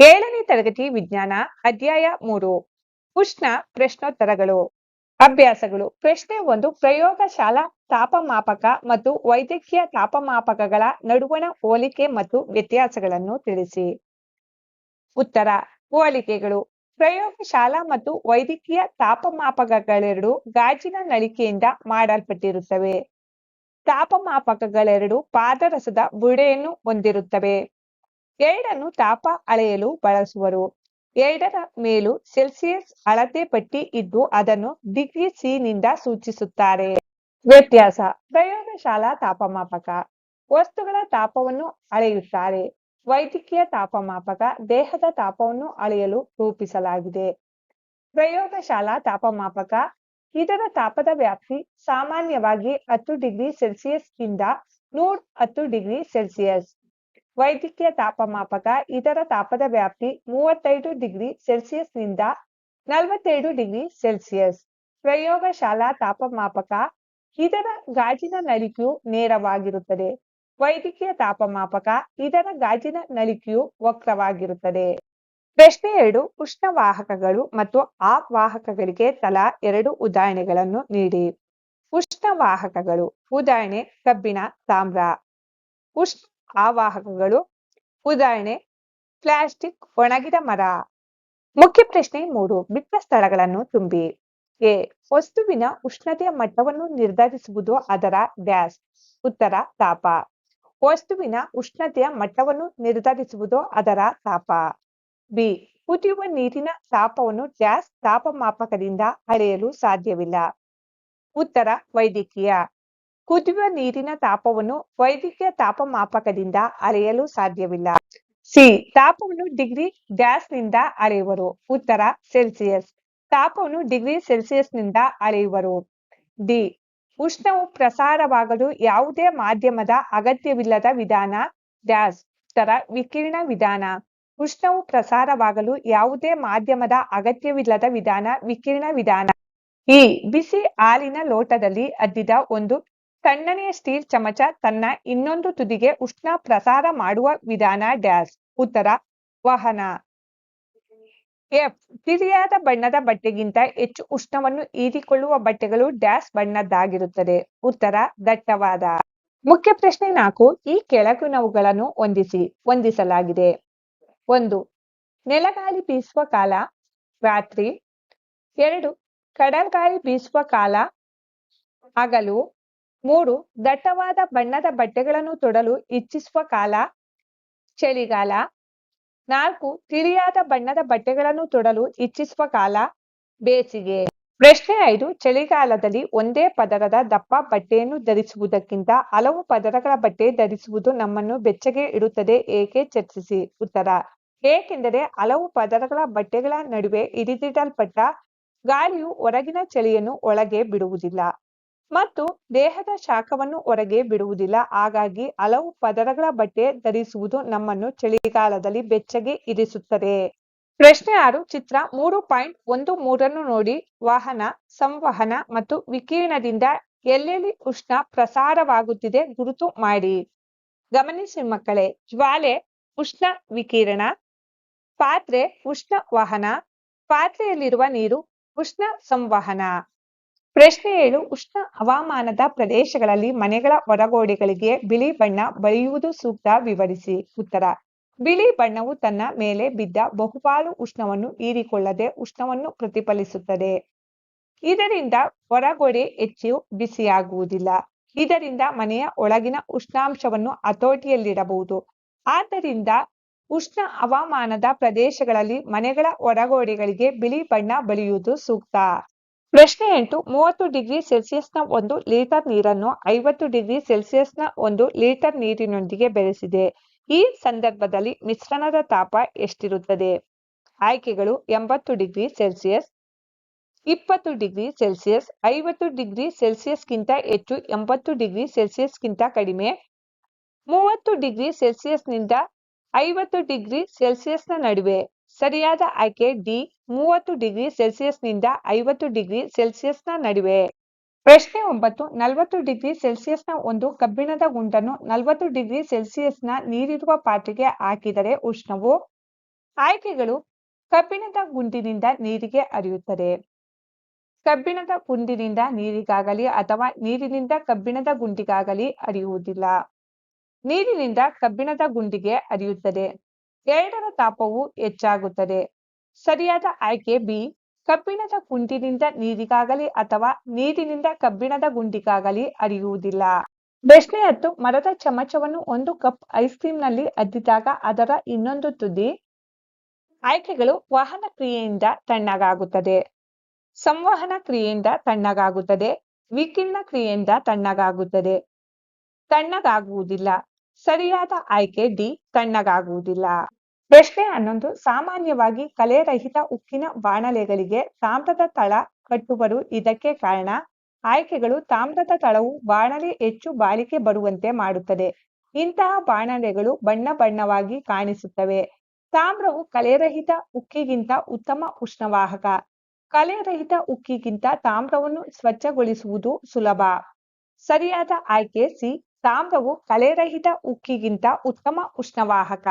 ಏಳನೇ ತರಗತಿ ವಿಜ್ಞಾನ, ಅಧ್ಯಾಯ ಮೂರು. ಉಷ್ಣ ಪ್ರಶ್ನೋತ್ತರಗಳು. ಅಭ್ಯಾಸಗಳು. ಪ್ರಶ್ನೆ ಒಂದು, ಪ್ರಯೋಗಶಾಲಾ ತಾಪಮಾಪಕ ಮತ್ತು ವೈದ್ಯಕೀಯ ತಾಪಮಾಪಕಗಳ ನಡುವಣ ಹೋಲಿಕೆ ಮತ್ತು ವ್ಯತ್ಯಾಸಗಳನ್ನು ತಿಳಿಸಿ. ಉತ್ತರ, ಹೋಲಿಕೆಗಳು. ಪ್ರಯೋಗಶಾಲಾ ಮತ್ತು ವೈದ್ಯಕೀಯ ತಾಪಮಾಪಕಗಳೆರಡು ಗಾಜಿನ ನಳಿಕೆಯಿಂದ ಮಾಡಲ್ಪಟ್ಟಿರುತ್ತವೆ. ತಾಪಮಾಪಕಗಳೆರಡು ಪಾದರಸದ ಬುಡೆಯನ್ನು ಹೊಂದಿರುತ್ತವೆ. ಎರಡನ್ನು ತಾಪ ಅಳೆಯಲು ಬಳಸುವರು. ಎರಡರ ಮೇಲೂ ಸೆಲ್ಸಿಯಸ್ ಅಳತೆ ಪಟ್ಟಿ ಇದ್ದು ಅದನ್ನು ಡಿಗ್ರಿ ಸಿ ನಿಂದ ಸೂಚಿಸುತ್ತಾರೆ. ವ್ಯತ್ಯಾಸ, ಪ್ರಯೋಗಶಾಲಾ ತಾಪಮಾಪಕ. ವಸ್ತುಗಳ ತಾಪವನ್ನು ಅಳೆಯುತ್ತಾರೆ. ವೈದ್ಯಕೀಯ ತಾಪಮಾಪಕ, ದೇಹದ ತಾಪವನ್ನು ಅಳೆಯಲು ರೂಪಿಸಲಾಗಿದೆ. ಪ್ರಯೋಗಶಾಲಾ ತಾಪಮಾಪಕ, ಇದರ ತಾಪದ ವ್ಯಾಪ್ತಿ ಸಾಮಾನ್ಯವಾಗಿ ಹತ್ತು ಡಿಗ್ರಿ ಸೆಲ್ಸಿಯಸ್ ಇಂದ ನೂರ ಹತ್ತು ಡಿಗ್ರಿ ಸೆಲ್ಸಿಯಸ್. ವೈದ್ಯಕೀಯ ತಾಪಮಾಪಕ ಇದರ ತಾಪದ ವ್ಯಾಪ್ತಿ ಮೂವತ್ತೈದು ಡಿಗ್ರಿ ಸೆಲ್ಸಿಯಸ್ನಿಂದ ನಲವತ್ತೆರಡು ಡಿಗ್ರಿ ಸೆಲ್ಸಿಯಸ್. ಪ್ರಯೋಗಶಾಲಾ ತಾಪಮಾಪಕ, ಇದರ ಗಾಜಿನ ನಳಿಕೆಯು ನೇರವಾಗಿರುತ್ತದೆ. ವೈದ್ಯಕೀಯ ತಾಪಮಾಪಕ, ಇದರ ಗಾಜಿನ ನಳಿಕೆಯು ವಕ್ರವಾಗಿರುತ್ತದೆ. ಪ್ರಶ್ನೆ ಎರಡು, ಉಷ್ಣವಾಹಕಗಳು ಮತ್ತು ಅವಾಹಕಗಳಿಗೆ ತಲಾ ಎರಡು ಉದಾಹರಣೆಗಳನ್ನು ನೀಡಿ. ಉಷ್ಣವಾಹಕಗಳು, ಉದಾಹರಣೆ ಕಬ್ಬಿಣ ತಾಮ್ರ. ಉಷ್ಣ ಆವಾಹಕಗಳು ಉದಾಹರಣೆ, ಪ್ಲಾಸ್ಟಿಕ್, ಒಣಗಿದ ಮರ. ಮುಖ್ಯ ಪ್ರಶ್ನೆ ಮೂರು ಬಿಟ್ಟ ಸ್ಥಳಗಳನ್ನು ತುಂಬಿ. ಎ, ವಸ್ತುವಿನ ಉಷ್ಣತೆಯ ಮಟ್ಟವನ್ನು ನಿರ್ಧರಿಸುವುದು ಅದರ ಡ್ಯಾಶ್. ಉತ್ತರ, ತಾಪ. ವಸ್ತುವಿನ ಉಷ್ಣತೆಯ ಮಟ್ಟವನ್ನು ನಿರ್ಧರಿಸುವುದು ಅದರ ತಾಪ. ಬಿ, ಕುದಿಯುವ ನೀರಿನ ತಾಪವನ್ನು ಡ್ಯಾಶ್ ತಾಪಮಾಪಕದಿಂದ ಅಳೆಯಲು ಸಾಧ್ಯವಿಲ್ಲ. ಉತ್ತರ, ವೈದ್ಯಕೀಯ. ಕುದಿಯುವ ನೀರಿನ ತಾಪವನ್ನು ವೈದ್ಯಕೀಯ ತಾಪಮಾಪಕದಿಂದ ಅಳೆಯಲು ಸಾಧ್ಯವಿಲ್ಲ. ಸಿ. ತಾಪವನ್ನು ಡಿಗ್ರಿ ಗ್ಯಾಸ್ನಿಂದ ಅಳೆಯುವರು. ಉತ್ತರ, ಸೆಲ್ಸಿಯಸ್. ತಾಪವನ್ನು ಡಿಗ್ರಿ ಸೆಲ್ಸಿಯಸ್ನಿಂದ ಅಳೆಯುವರು. ಡಿ. ಉಷ್ಣವು ಪ್ರಸಾರವಾಗಲು ಯಾವುದೇ ಮಾಧ್ಯಮದ ಅಗತ್ಯವಿಲ್ಲದ ವಿಧಾನ. ಡ್ಯಾಸ್ ಉತ್ತರ, ವಿಕಿರಣ ವಿಧಾನ. ಉಷ್ಣವು ಪ್ರಸಾರವಾಗಲು ಯಾವುದೇ ಮಾಧ್ಯಮದ ಅಗತ್ಯವಿಲ್ಲದ ವಿಧಾನ, ವಿಕಿರಣ ವಿಧಾನ. ಈ ಬಿಸಿ ಹಾಲಿನ ಲೋಟದಲ್ಲಿ ಅದ್ದಿದ ಒಂದು ತಣ್ಣನೆಯ ಸ್ಟೀಲ್ ಚಮಚ ತನ್ನ ಇನ್ನೊಂದು ತುದಿಗೆ ಉಷ್ಣ ಪ್ರಸಾರ ಮಾಡುವ ವಿಧಾನ ಡ್ಯಾಶ್ ಉತ್ತರ, ವಾಹನ. ಎಫ್ ತಿಳಿಯಾದ ಬಣ್ಣದ ಬಟ್ಟೆಗಿಂತ ಹೆಚ್ಚು ಉಷ್ಣವನ್ನು ಹೀರಿಕೊಳ್ಳುವ ಬಟ್ಟೆಗಳು ಡ್ಯಾಶ್ ಬಣ್ಣದ್ದಾಗಿರುತ್ತದೆ. ಉತ್ತರ, ದಟ್ಟವಾದ. ಮುಖ್ಯ ಪ್ರಶ್ನೆ ನಾಲ್ಕು, ಈ ಕೆಳಗಿನವುಗಳನ್ನು ಹೊಂದಿಸಿ, ಹೊಂದಿಸಲಾಗಿದೆ. ಒಂದು, ನೆಲಗಾಳಿ ಬೀಸುವ ಕಾಲ. ರಾತ್ರಿ. ಎರಡು, ಕಡಲ್ಗಾಳಿ ಬೀಸುವ ಕಾಲ. ಹಗಲು. ಮೂರು, ದಟ್ಟವಾದ ಬಣ್ಣದ ಬಟ್ಟೆಗಳನ್ನು ತೊಡಲು ಇಚ್ಛಿಸುವ ಕಾಲ, ಚಳಿಗಾಲ. ನಾಲ್ಕು, ತಿಳಿಯಾದ ಬಣ್ಣದ ಬಟ್ಟೆಗಳನ್ನು ತೊಡಲು ಇಚ್ಛಿಸುವ ಕಾಲ, ಬೇಸಿಗೆ. ಪ್ರಶ್ನೆ ಐದು, ಚಳಿಗಾಲದಲ್ಲಿ ಒಂದೇ ಪದರದ ದಪ್ಪ ಬಟ್ಟೆಯನ್ನು ಧರಿಸುವುದಕ್ಕಿಂತ ಹಲವು ಪದರಗಳ ಬಟ್ಟೆ ಧರಿಸುವುದು ನಮ್ಮನ್ನು ಬೆಚ್ಚಗೆ ಇಡುತ್ತದೆ, ಏಕೆ ಚರ್ಚಿಸಿ. ಉತ್ತರ, ಏಕೆಂದರೆ ಹಲವು ಪದರಗಳ ಬಟ್ಟೆಗಳ ನಡುವೆ ಹಿಡಿದಿಡಲ್ಪಟ್ಟ ಗಾಳಿಯು ಹೊರಗಿನ ಚಳಿಯನ್ನು ಒಳಗೆ ಬಿಡುವುದಿಲ್ಲ. ಮತ್ತು ದೇಹದ ಶಾಖವನ್ನು ಹೊರಗೆ ಬಿಡುವುದಿಲ್ಲ. ಹಾಗಾಗಿ ಹಲವು ಪದರಗಳ ಬಟ್ಟೆ ಧರಿಸುವುದು ನಮ್ಮನ್ನು ಚಳಿಗಾಲದಲ್ಲಿ ಬೆಚ್ಚಗೆ ಇರಿಸುತ್ತದೆ. ಪ್ರಶ್ನೆ ಆರು, ಚಿತ್ರ ಮೂರು ಪಾಯಿಂಟ್ ಒಂದು ಮೂರನ್ನು ನೋಡಿ. ವಾಹನ, ಸಂವಹನ ಮತ್ತು ವಿಕಿರಣದಿಂದ ಎಲ್ಲೆಲ್ಲಿ ಉಷ್ಣ ಪ್ರಸಾರವಾಗುತ್ತಿದೆ ಗುರುತು ಮಾಡಿ. ಗಮನಿಸಿ ಮಕ್ಕಳೇ, ಜ್ವಾಲೆ, ಉಷ್ಣ ವಿಕಿರಣ, ಪಾತ್ರೆ, ಉಷ್ಣ ವಾಹನ, ಪಾತ್ರೆಯಲ್ಲಿರುವ ನೀರು, ಉಷ್ಣ ಸಂವಹನ. ಪ್ರಶ್ನೆ ಏಳು, ಉಷ್ಣ ಹವಾಮಾನದ ಪ್ರದೇಶಗಳಲ್ಲಿ ಮನೆಗಳ ಹೊರಗೋಡೆಗಳಿಗೆ ಬಿಳಿ ಬಣ್ಣ ಬಳಿಯುವುದು ಸೂಕ್ತ? ವಿವರಿಸಿ. ಉತ್ತರ, ಬಿಳಿ ಬಣ್ಣವು ತನ್ನ ಮೇಲೆ ಬಿದ್ದ ಬಹುಪಾಲು ಉಷ್ಣವನ್ನು ಹೀರಿಕೊಳ್ಳದೆ ಉಷ್ಣವನ್ನು ಪ್ರತಿಫಲಿಸುತ್ತದೆ. ಇದರಿಂದ ಹೊರಗೋಡೆ ಹೆಚ್ಚು ಬಿಸಿಯಾಗುವುದಿಲ್ಲ. ಇದರಿಂದ ಮನೆಯ ಒಳಗಿನ ಉಷ್ಣಾಂಶವನ್ನು ಹತೋಟಿಯಲ್ಲಿಡಬಹುದು. ಆದ್ದರಿಂದ ಉಷ್ಣ ಹವಾಮಾನದ ಪ್ರದೇಶಗಳಲ್ಲಿ ಮನೆಗಳ ಹೊರಗೋಡೆಗಳಿಗೆ ಬಿಳಿ ಬಣ್ಣ ಬಳಿಯುವುದು ಸೂಕ್ತ? ಪ್ರಶ್ನೆ ಎಂಟು, ಮೂವತ್ತು ಡಿಗ್ರಿ ಸೆಲ್ಸಿಯಸ್ನ ಒಂದು ಲೀಟರ್ ನೀರನ್ನು ಐವತ್ತು ಡಿಗ್ರಿ ಸೆಲ್ಸಿಯಸ್ನ ಒಂದು ಲೀಟರ್ ನೀರಿನೊಂದಿಗೆ ಬೆರೆಸಿದೆ. ಈ ಸಂದರ್ಭದಲ್ಲಿ ಮಿಶ್ರಣದ ತಾಪ ಎಷ್ಟಿರುತ್ತದೆ? ಆಯ್ಕೆಗಳು ಎಂಬತ್ತು ಡಿಗ್ರಿ ಸೆಲ್ಸಿಯಸ್, ಇಪ್ಪತ್ತು ಡಿಗ್ರಿ ಸೆಲ್ಸಿಯಸ್, ಐವತ್ತು ಡಿಗ್ರಿ ಸೆಲ್ಸಿಯಸ್ಗಿಂತ ಹೆಚ್ಚು, ಎಂಬತ್ತು ಡಿಗ್ರಿ ಸೆಲ್ಸಿಯಸ್ಗಿಂತ ಕಡಿಮೆ, ಮೂವತ್ತು ಡಿಗ್ರಿ ಸೆಲ್ಸಿಯಸ್ನಿಂದ ಐವತ್ತು ಡಿಗ್ರಿ ಸೆಲ್ಸಿಯಸ್ನ ನಡುವೆ. ಸರಿಯಾದ ಆಯ್ಕೆ ಡಿ ಮೂವತ್ತು ಡಿಗ್ರಿ ಸೆಲ್ಸಿಯಸ್ನಿಂದ ಐವತ್ತು ಡಿಗ್ರಿ ಸೆಲ್ಸಿಯಸ್ನ ನಡುವೆ. ಪ್ರಶ್ನೆ ಒಂಬತ್ತು, ನಲವತ್ತು ಡಿಗ್ರಿ ಸೆಲ್ಸಿಯಸ್ನ ಒಂದು ಕಬ್ಬಿಣದ ಗುಂಡನ್ನು ನಲವತ್ತು ಡಿಗ್ರಿ ಸೆಲ್ಸಿಯಸ್ನ ನೀರಿರುವ ಪಾತ್ರೆಗೆ ಹಾಕಿದರೆ ಉಷ್ಣವು? ಆಯ್ಕೆಗಳು ಕಬ್ಬಿಣದ ಗುಂಡಿನಿಂದ ನೀರಿಗೆ ಹರಿಯುತ್ತದೆ. ಕಬ್ಬಿಣದ ಗುಂಡಿನಿಂದ ನೀರಿಗಾಗಲಿ ಅಥವಾ ನೀರಿನಿಂದ ಕಬ್ಬಿಣದ ಗುಂಡಿಗಾಗಲಿ ಹರಿಯುವುದಿಲ್ಲ. ನೀರಿನಿಂದ ಕಬ್ಬಿಣದ ಗುಂಡಿಗೆ ಹರಿಯುತ್ತದೆ. ಎರಡರ ತಾಪವು ಹೆಚ್ಚಾಗುತ್ತದೆ. ಸರಿಯಾದ ಆಯ್ಕೆ ಬಿ, ಕಬ್ಬಿಣದ ಗುಂಡಿನಿಂದ ನೀರಿಗಾಗಲಿ ಅಥವಾ ನೀರಿನಿಂದ ಕಬ್ಬಿಣದ ಗುಂಡಿಗಾಗಲಿ ಅರಿಯುವುದಿಲ್ಲ ಪ್ರಶ್ನೆ ಹತ್ತು, ಮರದ ಚಮಚವನ್ನು ಒಂದು ಕಪ್ ಐಸ್ ಕ್ರೀಮ್ನಲ್ಲಿ ಅದ್ದಿದಾಗ ಅದರ ಇನ್ನೊಂದು ತುದಿ ಆಯ್ಕೆಗಳು ವಾಹನ ಕ್ರಿಯೆಯಿಂದ ತಣ್ಣಗಾಗುತ್ತದೆ. ಸಂವಹನ ಕ್ರಿಯೆಯಿಂದ ತಣ್ಣಗಾಗುತ್ತದೆ. ವಿಕಿರಣ ಕ್ರಿಯೆಯಿಂದ ತಣ್ಣಗಾಗುತ್ತದೆ. ತಣ್ಣಗಾಗುವುದಿಲ್ಲ. ಸರಿಯಾದ ಆಯ್ಕೆ ಡಿ, ತಣ್ಣಗಾಗುವುದಿಲ್ಲ. ಪ್ರಶ್ನೆ ಹನ್ನೊಂದು ಸಾಮಾನ್ಯವಾಗಿ ಕಲೆರಹಿತ ಉಕ್ಕಿನ ಬಾಣಲೆಗಳಿಗೆ ತಾಮ್ರದ ತಳ ಕಟ್ಟುವರು ಇದಕ್ಕೆ ಕಾರಣ. ಆಯ್ಕೆಗಳು ತಾಮ್ರದ ತಳವು ಬಾಣಲೆ ಹೆಚ್ಚು ಬಾಳಿಕೆ ಬರುವಂತೆ ಮಾಡುತ್ತದೆ. ಇಂತಹ ಬಾಣಲೆಗಳು ಬಣ್ಣ ಬಣ್ಣವಾಗಿ ಕಾಣಿಸುತ್ತವೆ. ತಾಮ್ರವು ಕಲೆರಹಿತ ಉಕ್ಕಿಗಿಂತ ಉತ್ತಮ ಉಷ್ಣವಾಹಕ. ಕಲೆರಹಿತ ಉಕ್ಕಿಗಿಂತ ತಾಮ್ರವನ್ನು ಸ್ವಚ್ಛಗೊಳಿಸುವುದು ಸುಲಭ. ಸರಿಯಾದ ಆಯ್ಕೆ ಸಿ ತಾಮ್ರವು ಕಲೆರಹಿತ ಉಕ್ಕಿಗಿಂತ ಉತ್ತಮ ಉಷ್ಣವಾಹಕ.